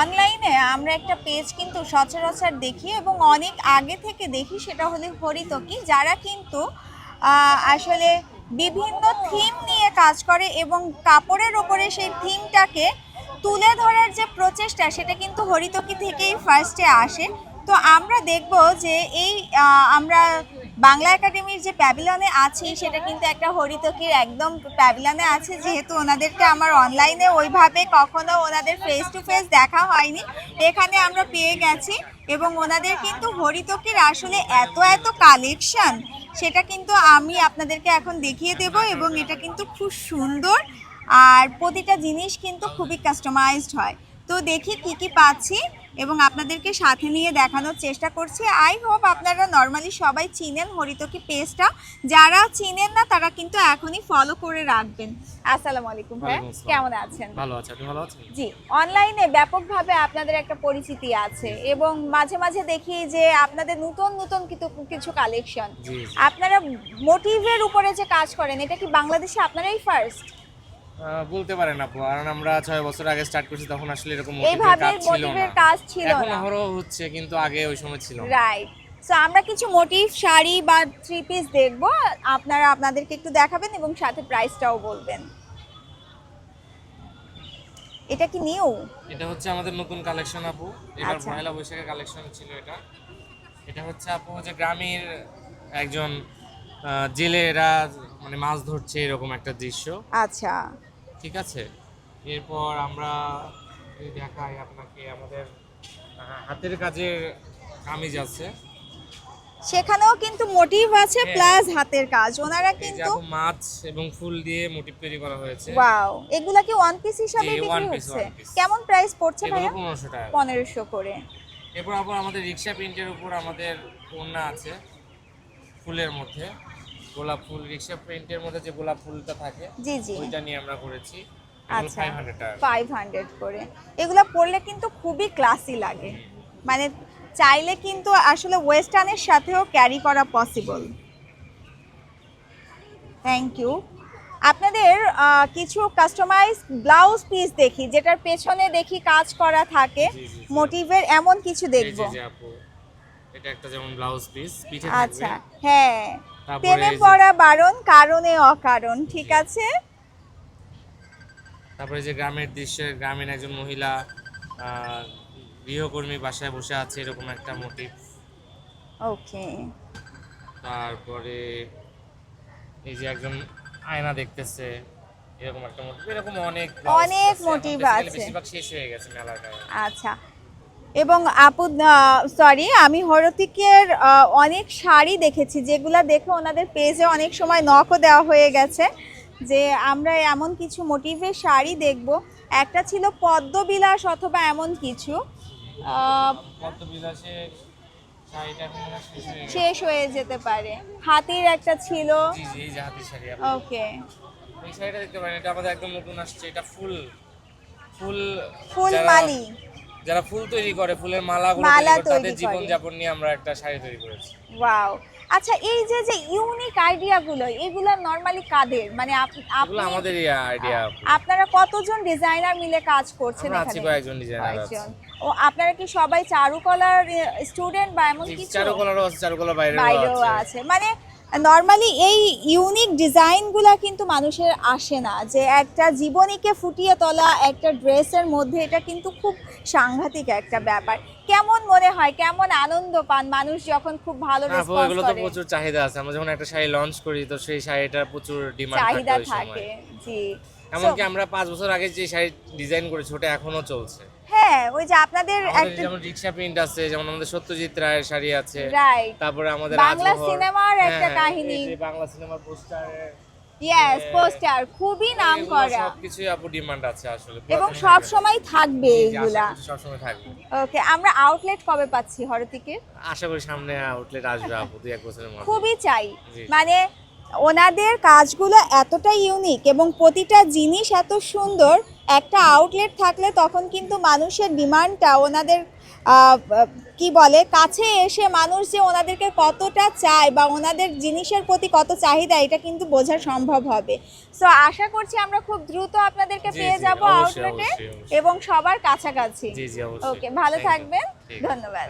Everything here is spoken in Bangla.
অনলাইনে আমরা একটা পেজ কিন্তু সচরাচর দেখি এবং অনেক আগে থেকে দেখি, সেটা হলো হরিতকি। যারা কিন্তু আসলে বিভিন্ন থিম নিয়ে কাজ করে এবং কাপড়ের ওপরে সেই থিমটাকে তুলে ধরার যে প্রচেষ্টা, সেটা কিন্তু হরিতকি থেকেই ফার্স্টে আসে। তো আমরা দেখব যে এই আমরা বাংলা একাডেমির যে প্যাভিলনে আছি সেটা কিন্তু একটা হরিতকির একদম প্যাভিলনে আছে। যেহেতু ওনাদেরকে আমার অনলাইনে ওইভাবে কখনো ওনাদের ফেস টু ফেস দেখা হয়নি। এখানে আমরা পেয়ে গেছি এবং ওনাদের কিন্তু হরিতকির আসলে এত এত কালেকশন সেটা কিন্তু আমি আপনাদেরকে এখন দেখিয়ে দেব এবং এটা কিন্তু খুব সুন্দর আর প্রতিটা জিনিস কিন্তু খুবই কাস্টমাইজড হয়। তো দেখি কি কি পাচ্ছি। এবং আপনাদেরকে সাথে নিয়ে দেখানোর চেষ্টা করছি। আই হোপ আপনারা নর্মালি সবাই চিনেন হরিতকি পেজটা যারা চিনেন না তারা কিন্তু এখনই ফলো করে রাখবেন। আসসালামু আলাইকুম ভাই কেমন আছেন? ভালো আছে আপনি ভালো আছেন? জি অনলাইনে ব্যাপকভাবে আপনাদের একটা পরিচিতি আছে এবং মাঝে মাঝে দেখি যে আপনাদের নতুন নতুন কিছু কিছু কালেকশন। আপনারা মোটিভের উপরে যে কাজ করেন এটা কি বাংলাদেশে আপনারাই ফার্স্ট বলতে পারেন আপু কারণ আমরা ছয় বছর আগে স্টার্ট করছি তখন আসলে এরকম এইভাবে কাজ ছিল না। এখন আরও হচ্ছে কিন্তু আগে ওই সময় ছিল। রাইট সো আমরা কিছু মোটিভ শাড়ি বা থ্রি পিস দেখব আপনারা আপনাদেরকে একটু দেখাবেন এবং সাথে প্রাইসটাও বলবেন। এটা কি নিউ এটা হচ্ছে আমাদের নতুন কালেকশন আপু। এবার আচ্ছা। পয়লা বৈশাখের কালেকশন ছিল এটা। এটা হচ্ছে আপু যে গ্রামের একজন জেলেরা মানে মাছ ধরছে এরকম একটা দৃশ্য। আচ্ছা। ঠিক আছে? এরপর আমরা দেখাই আপনাকে আমাদের হাতের কাজের কামিজ আছে। সেখানেও কিন্তু মোটিভ আছে হ্যাঁ। প্লাস হাতের কাজ। ওনারা কিন্তু মাছ এবং ফুল দিয়ে মোটিভ তৈরি করা হয়েছে। ওয়াও এগুলা কি ওয়ান পিস হিসাবে বিক্রি হচ্ছে? কেমন প্রাইস পড়ছে ভাইয়া? পনেরোশো টাকা। পনেরোশো করে। এরপর আবার আমাদের রিক্সা প্রিন্টের উপর আমাদের ওড়না আছে ফুলের মধ্যে। গোলাপ ফুল রিক্সা প্রিন্টের মধ্যে যে গোলাপ ফুলটা থাকে জি জি। ওইটা নিয়ে আমরা করেছি। আচ্ছা ফাইভ হান্ড্রেড করে। এগুলো পরলে কিন্তু খুবই ক্লাসি লাগে। মানে চাইলে কিন্তু আসলে ওয়েস্টার্নের সাথেও ক্যারি করা পসিবল থ্যাংক ইউ আপনাদের কিছু কাস্টমাইজ ব্লাউজ পিস দেখি যেটার পেছনে দেখি কাজ করা থাকে। মোটিভের এমন কিছু দেখব। এটা একটা যেমন ব্লাউজ পিস পিঠে আচ্ছা হ্যাঁ। প্রেমে পড়া বারণ কারণে অকারণ ঠিক আছে? তারপরে যে গ্রামের দৃশ্যে গ্রামীণ একজন মহিলা গৃহকর্মী বাসায় বসে আছে এরকম একটা মোটিভ ওকে। তারপরে এই যে একজন আয়না দেখতেছে এরকম একটা মোটিভ এরকম অনেক অনেক basically আছে। বেশিরভাগ শেষ হয়ে গেছে মেলার গায়ে আচ্ছা। এবং আপু সরি আমি হরতিকের অনেক শাড়ি দেখেছি যেগুলা দেখে ওনাদের পেজে অনেক সময় নখও দেওয়া হয়ে গেছে যে আমরা এমন কিছু মোটিভের শাড়ি দেখব। একটা ছিল পদ্মবিলাস অথবা এমন কিছু। শেষ হয়ে যেতে পারে। হাতির একটা ছিল। ওকে। এই শাড়িটা দেখতে পারেন এটা আমাদের একদম নতুন আসছে এটা ফুল ফুল ফুল মালি। যারা ফুল তৈরি করে ফুলের মালাগুলো মালা তৈরি করে জীবন যাপন নিয়ে আমরা একটা শাড়ি তৈরি করেছি। ওয়াও। আচ্ছা এই যে যে ইউনিক আইডিয়াগুলো এগুলো নর্মালি কাদের? মানে আপ- আপনি আমাদেরই আইডিয়া আপনারা কতজন ডিজাইনার মিলে কাজ করছেন আমরা আছি এখানে কয়েকজন ডিজাইনার আছে। ও আপনারা কি সবাই চারুকলার স্টুডেন্ট বা এমন কিছু? চারুকলারও আছে চারুকলার বাইরেও আছে। মানে নর্মালি এই ইউনিক ডিজাইনগুলা কিন্তু মানুষের আসে না। যে একটা জীবনীকে ফুটিয়ে তোলা একটা ড্রেসের মধ্যে এটা কিন্তু খুব সাংঘাতিক একটা ব্যাপার। কেমন মনে হয় কেমন আনন্দ পান মানুষ যখন খুব ভালো রেসপন্স করে তো প্রচুর চাহিদা আছে। আমরা যখন একটা শাড়ি লঞ্চ করি তো সেই শাড়িটা প্রচুর ডিমান্ড চাহিদা থাকে জি। এমনকি আমরা পাঁচ বছর আগে যে শাড়ি ডিজাইন করেছি ওটা এখনও চলছে। হ্যাঁ ওই যে আপনাদের যেমন রিক্সা প্রিন্ট আছে যেমন আমাদের সত্যজিৎ রায়ের শাড়ি আছে তারপরে আমাদের বাংলা সিনেমার হ্যাঁ, একটা হ্যাঁ, কাহিনী। বাংলা সিনেমার পোস্টারের ইয়েস পোস্টার খুবই নাম করা। সবকিছুই আপু ডিমান্ড আছে আসলে এবং সব সময় থাকবে এগুলা। করছি সবসময় থাকবে। ওকে আমরা আউটলেট কবে পাচ্ছি হরতিকে আশা করি সামনে আউটলেট আসবে আপু দুই এক বছরের মধ্যে। খুবই চাই। মানে ওনাদের কাজগুলো এতটা ইউনিক এবং প্রতিটা জিনিস এত সুন্দর একটা আউটলেট থাকলে তখন কিন্তু মানুষের ডিমান্ডটা ওনাদের কি বলে কাছে এসে মানুষ যে ওনাদেরকে কতটা চায় বা ওনাদের জিনিসের প্রতি কত চাহিদা এটা কিন্তু বোঝা সম্ভব হবে। সো আশা করছি আমরা খুব দ্রুত আপনাদেরকে পেয়ে যাব আউটলেটে। এবং সবার কাছাকাছি। ওকে ভালো থাকবেন। ধন্যবাদ.